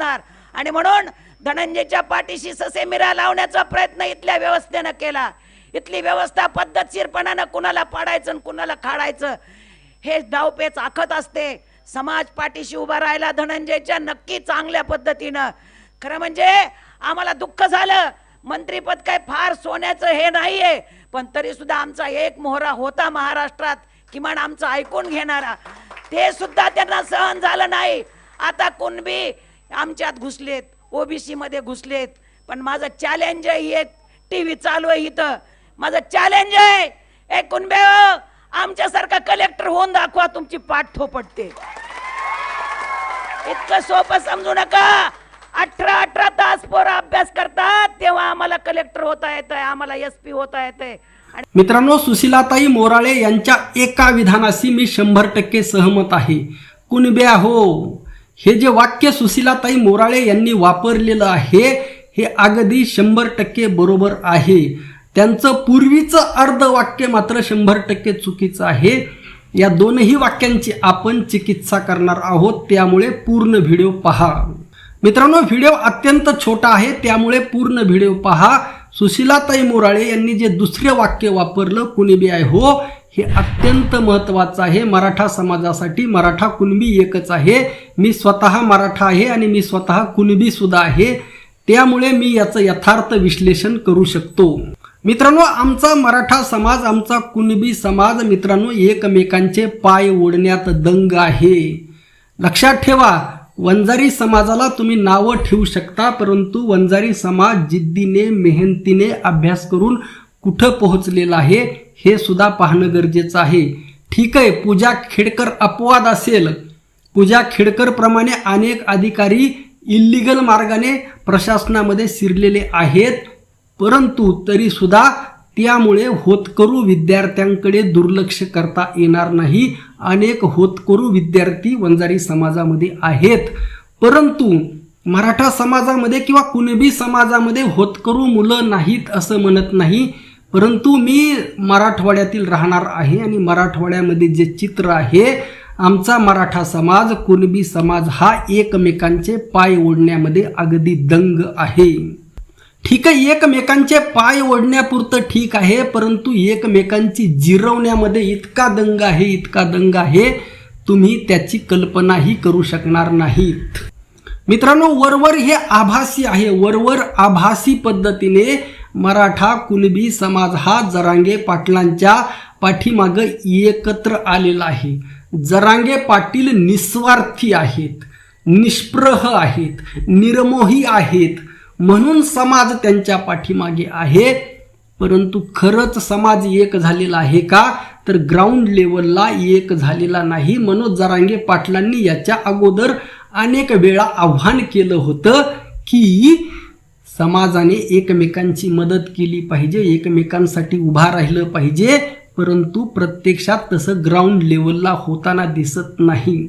असणार. आणि म्हणून धनंजयच्या पाठीशी ससे मिरा लावण्याचा प्रयत्न इथल्या व्यवस्थेनं केला. इथली व्यवस्था पद्धतशीरपणानं कुणाला पाडायचं आणि कुणाला खाडायचं हे डावपेच आखत असते. समाज पाठीशी उभा राहिला धनंजयच्या नक्की चांगल्या पद्धतीनं. खरं म्हणजे आम्हाला दुःख झालं. मंत्रीपद काय फार सोन्याचं हे नाहीये. पण तरी सुद्धा आमचा एक मोहरा होता महाराष्ट्रात किमान आमचं ऐकून घेणारा. ते सुद्धा त्यांना सहन झालं नाही. आता कुणबी आमच्यात घुसलेत ओबीसी मध्ये घुसलेत. पण माझं चॅलेंज आहे ही टी व्ही चालू आहे इथं. माझं चॅलेंज आहे. ए कुणबे हो, आमच्यासारखा कलेक्टर होऊन दाखवा तुमची पाठ थोपटते इतकं सोपं समजू नका. अठरा अठरा तास पोरं अभ्यास करतात तेव्हा आम्हाला कलेक्टर होता येत आहे आम्हाला एस पी होता येत आहे मित्रांनो सुशीलाताई मोराळे यांच्या एका विधानाशी मी शंभर टक्के सहमत आहे. कुणब्या हो हे जे वाक्य सुशीलाताई मोराळे यांनी वापरलेलं आहे हे अगदी शंभर टक्के बरोबर आहे. त्यांचं पूर्वीचं अर्ध वाक्य मात्र शंभर टक्के चुकीचं आहे. या दोनही वाक्यांची आपण चिकित्सा करणार आहोत त्यामुळे पूर्ण व्हिडिओ पहा. मित्रांनो व्हिडिओ अत्यंत छोटा आहे त्यामुळे पूर्ण व्हिडिओ पहा. सुशीलाताई मोराळे यांनी जे दुसरे वाक्य वापरलं कुणबी आहे हो हे अत्यंत महत्त्वाचं आहे. मराठा समाजासाठी मराठा कुणबी एकच आहे. मी स्वतः मराठा आहे आणि मी स्वतः कुणबी सुद्धा आहे. त्यामुळे मी याचं यथार्थ विश्लेषण करू शकतो. मित्रांनो आमचा मराठा समाज आमचा कुणबी समाज मित्रांनो एकमेकांचे पाय ओढण्यात दंग आहे. लक्षात ठेवा वंजारी समाजाला तुम्ही नावं ठेवू शकता परंतु वंजारी समाज जिद्दीने मेहनतीने अभ्यास करून कुठं पोहोचलेला आहे हे सुद्धा पाहणं गरजेचं आहे. ठीक आहे पूजा खेडकर अपवाद असेल. पूजा खेडकरप्रमाणे अनेक अधिकारी इल्लिगल मार्गाने प्रशासनामध्ये शिरलेले आहेत परंतु तरीसुद्धा त्यामुळे होतकरू विद्यार्थ्यांकडे दुर्लक्ष करता येणार नाही. अनेक होतकरू विद्यार्थी वंजारी समाजामध्ये आहेत. परंतु मराठा समाजामध्ये किंवा कुणबी समाजामध्ये होतकरू मुलं नाहीत असं म्हणत नाही. परंतु मी मराठवाड्यातील राहणार आहे आणि मराठवाड्यामध्ये जे चित्र आहे आमचा मराठा समाज कुणबी समाज हा एकमेकांचे पाय ओढण्यामध्ये अगदी दंग आहे. ठीक आहे एकमेकांचे पाय ओढण्यापुरतं ठीक आहे परंतु एकमेकांची जिरवण्यामध्ये इतका दंग आहे इतका दंग आहे तुम्ही त्याची कल्पनाही करू शकणार नाहीत. मित्रांनो वरवर हे आभासी आहे. वरवर आभासी पद्धतीने मराठा कुणबी समाज हा जरांगे पाटलांच्या पाठीमागं एकत्र आलेला आहे. जरांगे पाटील निस्वार्थी आहेत निष्प्रह आहेत निर्मोही आहेत म्हणून समाज त्यांच्या पाठीमागे आहे. परंतु खरंच समाज एक झालेला आहे का? तर ग्राउंड लेवलला एक झालेला नाही. मनोज जरांगे पाटलांनी याच्या अगोदर अनेक वेळा आव्हान केलं होतं की समाजाने एकमेकांची मदत केली पाहिजे एकमेकांसाठी उभा राहिलं पाहिजे. परंतु प्रत्यक्षात तसं ग्राउंड लेवलला होताना दिसत नाही.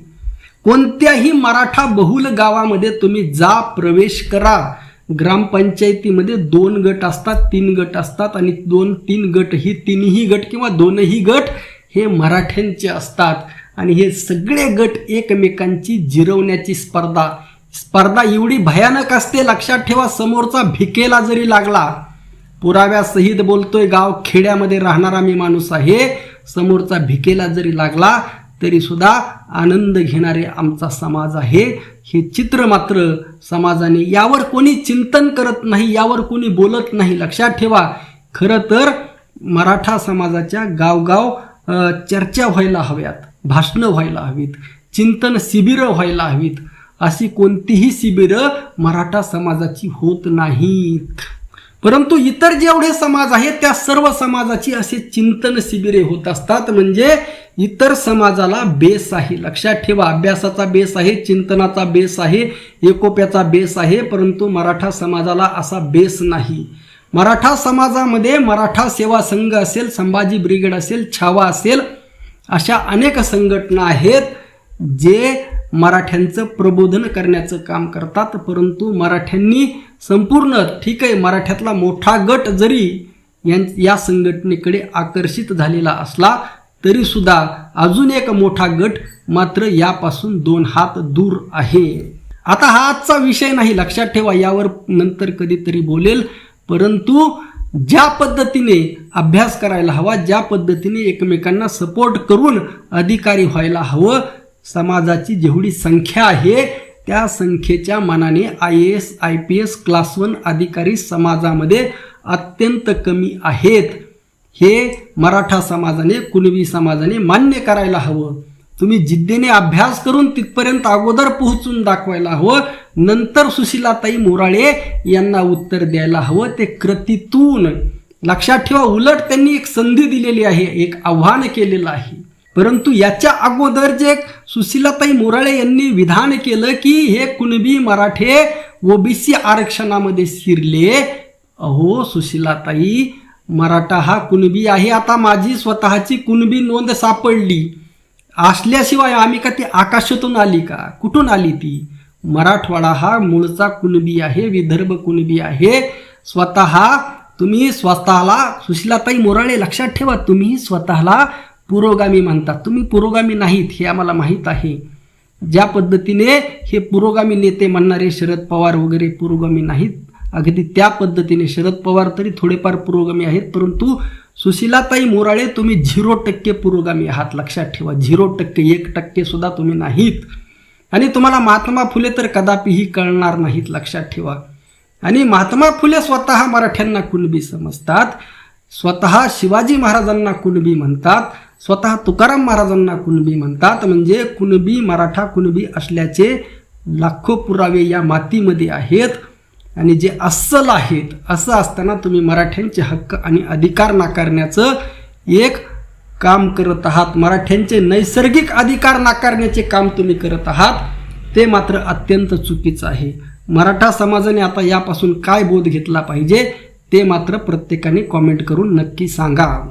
कोणत्याही मराठा बहुल गावामध्ये तुम्ही जा प्रवेश करा. ग्रामपंचायतीमध्ये दोन गट असतात तीन गट असतात आणि दोन तीन गट ही तिन्ही गट किंवा दोनही गट हे मराठ्यांचे असतात. आणि हे सगळे गट एकमेकांची जिरवण्याची स्पर्धा. स्पर्धा एवढी भयानक असते लक्षात ठेवा समोरचा भिकेला जरी लागला पुराव्यासहित बोलतोय गाव खेड्यामध्ये राहणारा मी माणूस आहे. समोरचा भिकेला जरी लागला तरी सुद्धा आनंद घेणारे आमचा समाज आहे. हे चित्र मात्र समाजाने यावर कोणी चिंतन करत नाही यावर कोणी बोलत नाही. लक्षात ठेवा खरं तर मराठा समाजाच्या गावगाव चर्चा व्हायला हव्यात भाषणं व्हायला हवीत चिंतन शिबिरं व्हायला हवीत. अशी कोणतीही शिबिरं मराठा समाजाची होत नाहीत. परंतु इतर जेवढे समाज आहेत त्या सर्व समाजाची असे चिंतन शिबिरे होत असतात. म्हणजे इतर समाजाला बेस आहे. लक्षात ठेवा अभ्यासाचा बेस आहे चिंतनाचा बेस आहे एकोप्याचा बेस आहे परंतु मराठा समाजाला असा बेस नाही. मराठा समाजामध्ये मराठा सेवा संघ असेल संभाजी ब्रिगेड असेल छावा असेल अशा अनेक संघटना आहेत जे मराठ्यांचं प्रबोधन करण्याचं काम करतात. परंतु मराठ्यांनी संपूर्ण ठीक आहे मराठ्यातला मोठा गट जरी यां या संघटनेकडे आकर्षित झालेला असला तरी सुद्धा अजून एक मोठा गट मात्र यापासून दोन हात दूर आहे. आता हा आजचा विषय नाही लक्षात ठेवा यावर नंतर कधीतरी बोलेल. परंतु ज्या पद्धतीने अभ्यास करायला हवा ज्या पद्धतीने एकमेकांना सपोर्ट करून अधिकारी व्हायला हवं समाजाची जेवढी संख्या आहे त्या संख्येच्या मानाने I A S I P S class one अधिकारी समाजामध्ये अत्यंत कमी आहेत. हे मराठा समाजाने कुणबी समाजाने मान्य करायला हवं. तुम्ही जिद्दीने अभ्यास करून तिथपर्यंत अगोदर पोहोचून दाखवायला हवं. नंतर सुशीलाताई मोराळे यांना उत्तर द्यायला हवं. ते कृतीतून. लक्षात ठेवा उलट त्यांनी एक संधी दिलेली आहे एक आव्हान केलेलं आहे. परंतु याच्या अगोदर जे सुशीलाताई मोराळे यांनी विधान केलं की हे कुणबी मराठे ओबीसी आरक्षणामध्ये शिरले अहो सुशीलाताई मराठा हा कुणबी आहे आता माझी स्वतःची कुणबी नोंद सापडली. असल्याशिवाय आम्ही का ती आकाशातून आली का? कुठून आली ती? मराठवाडा हा मूळचा कुणबी आहे विदर्भ कुणबी आहे. स्वतः तुम्ही स्वतःला सुशीलाताई मोराळे लक्षात ठेवा तुम्ही स्वतःला पुरोगामी म्हणतात. तुम्ही पुरोगामी नाहीत हे आम्हाला माहीत आहे. ज्या पद्धतीने हे पुरोगामी नेते म्हणणारे शरद पवार वगैरे पुरोगामी नाहीत अगदी त्या पद्धतीने शरद पवार तरी थोडेफार पुरोगामी आहेत परंतु सुशीलाताई मोराळे तुम्ही झिरो टक्के पुरोगामी आहात. लक्षात ठेवा झिरो टक्के एक टक्के सुद्धा तुम्ही नाहीत. आणि तुम्हाला महात्मा फुले तर कदापिही कळणार नाहीत लक्षात ठेवा. आणि महात्मा फुले स्वतः मराठ्यांना कुणबी समजतात? स्वतः शिवाजी महाराजांना कुणबी म्हणतात? स्वतः तुकाराम महाराजांना कुणबी म्हणतात. म्हणजे कुणबी मराठा कुणबी असल्याचे लाखो पुरावे या मातीमध्ये आहेत. आणि जे अस्सल आहेत असं असताना तुम्ही मराठ्यांचे हक्क आणि अधिकार नाकारण्याचं एक काम करत आहात. मराठ्यांचे नैसर्गिक अधिकार नाकारण्याचे काम तुम्ही करत आहात. ते मात्र अत्यंत चुकीचं आहे. मराठा समाजाने आता यापासून काय बोध घेतला पाहिजे ते मात्र प्रत्येकाने कॉमेंट करून नक्की सांगा.